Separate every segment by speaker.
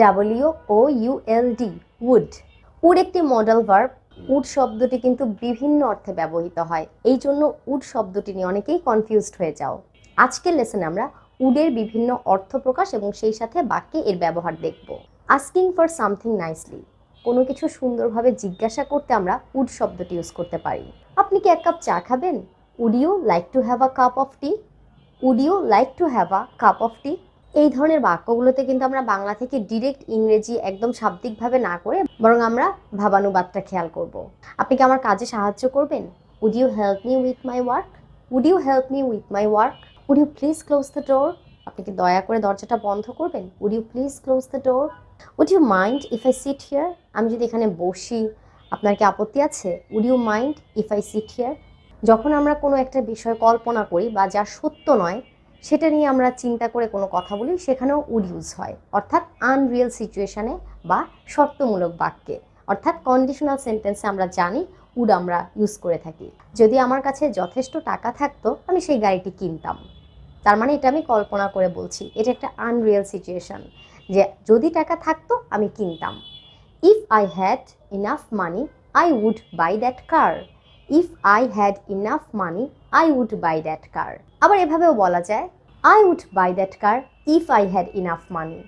Speaker 1: W O U L D would would একটি model verb would শব্দটি কিন্তু বিভিন্ন অর্থে ব্যবহৃত হয়। এই জন্য উড শব্দটি নিয়ে অনেকেই কনফিউজড হয়ে যাও। আজকের লেসনে আমরা উডের বিভিন্ন অর্থ প্রকাশ এবং সেই সাথে বাক্যে এর ব্যবহার দেখব। আস্কিং ফর সামথিং নাইসলি কোনো কিছু সুন্দরভাবে জিজ্ঞাসা করতে আমরা উড শব্দটি ইউজ করতে পারি। আপনি কি এক কাপ চা খাবেন? Would you like to have a cup of tea would you like to have a cup of tea এই ধরনের বাক্যগুলোতে কিন্তু আমরা বাংলা থেকে ডিরেক্ট ইংরেজি একদম শাব্দিকভাবে না করে বরং আমরা ভাবানুবাদটা খেয়াল করব। আপনি কি আমার কাজে সাহায্য করবেন? Would you help me with my work would you help me with my work would you please close the door আপনি কি দয়া করে দরজাটা বন্ধ করবেন? Would you please close the door would you mind if I sit here আমি যদি এখানে বসি, আপনার কি আপত্তি আছে? Would you mind if I sit here যখন আমরা কোনো একটা বিষয় কল্পনা করি বা যা সত্য নয় সেটা নিয়ে আমরা চিন্তা করে কোনো কথা বলি, সেখানেও উড ইউজ হয়। অর্থাৎ আনরিয়েল সিচুয়েশানে বা শর্তমূলক বাক্যে। অর্থাৎ কন্ডিশনাল সেন্টেন্সে আমরা জানি, উড আমরা ইউজ করে থাকি। যদি আমার কাছে যথেষ্ট টাকা থাকতো, আমি সেই গাড়িটি কিনতাম। তার মানে এটা আমি কল্পনা করে বলছি, এটা একটা আনরিয়েল সিচুয়েশন যে যদি টাকা থাকতো, আমি কিনতাম। If I had enough money I would buy that car if I had enough money I would buy that car আবার এভাবেও বলা যায় I would buy that car if I had enough money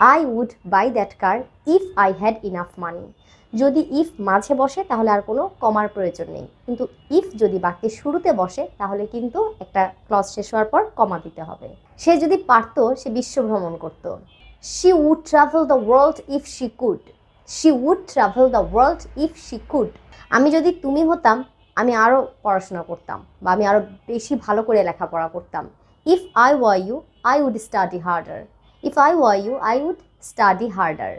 Speaker 1: I would buy that car if I had enough money যদি if মাঝে বসে, তাহলে আর কোনো কমার প্রয়োজন নেই। কিন্তু ইফ যদি বাক্যের শুরুতে বসে, তাহলে কিন্তু একটা ক্লজ শেষ হওয়ার পর কমা দিতে হবে। সে যদি পারতো, সে বিশ্ব ভ্রমণ করত। She would travel the world if she could she would travel the world if she could আমি যদি তুমি হতাম আমি আরও পড়াশোনা করতাম বা আমি আরও বেশি ভালো করে লেখাপড়া করতাম। If I were you I would study harder if I were you I would study harder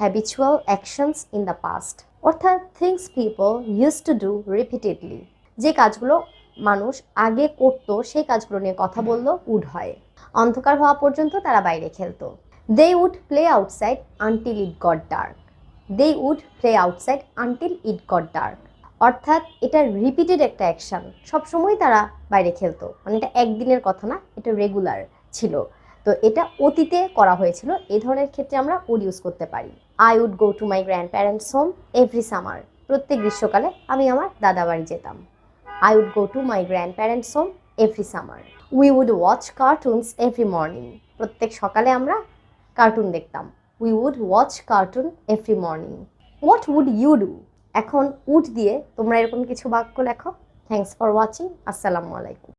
Speaker 1: habitual actions in the past অর্থাৎ things people use to do repeatedly যে কাজগুলো মানুষ আগে করতো, সেই কাজগুলো নিয়ে কথা বলল, উড হয়। অন্ধকার হওয়া পর্যন্ত তারা বাইরে খেলতো। They would play outside until it got dark they would play outside until it got dark অর্থাৎ এটা রিপিটেড একটা অ্যাকশন সবসময় তারা বাইরে খেলতো। মানে এটা একদিনের কথা না, এটা রেগুলার ছিল। তো এটা অতীতে করা হয়েছিল। এ ধরনের ক্ষেত্রে আমরা উড ইউজ করতে পারি। I would go to my grandparents home every summer প্রত্যেক গ্রীষ্মকালে আমি আমার দাদা বাড়ি যেতাম। I would go to my grandparents home every summer we would watch cartoons every morning প্রত্যেক সকালে আমরা কার্টুন দেখতাম। We would watch cartoon every morning what would you do এখন উঠ দিয়ে তোমরা এরকম কিছু বাক্য লেখো। থ্যাংকস ফর ওয়াচিং আসসালামু আলাইকুম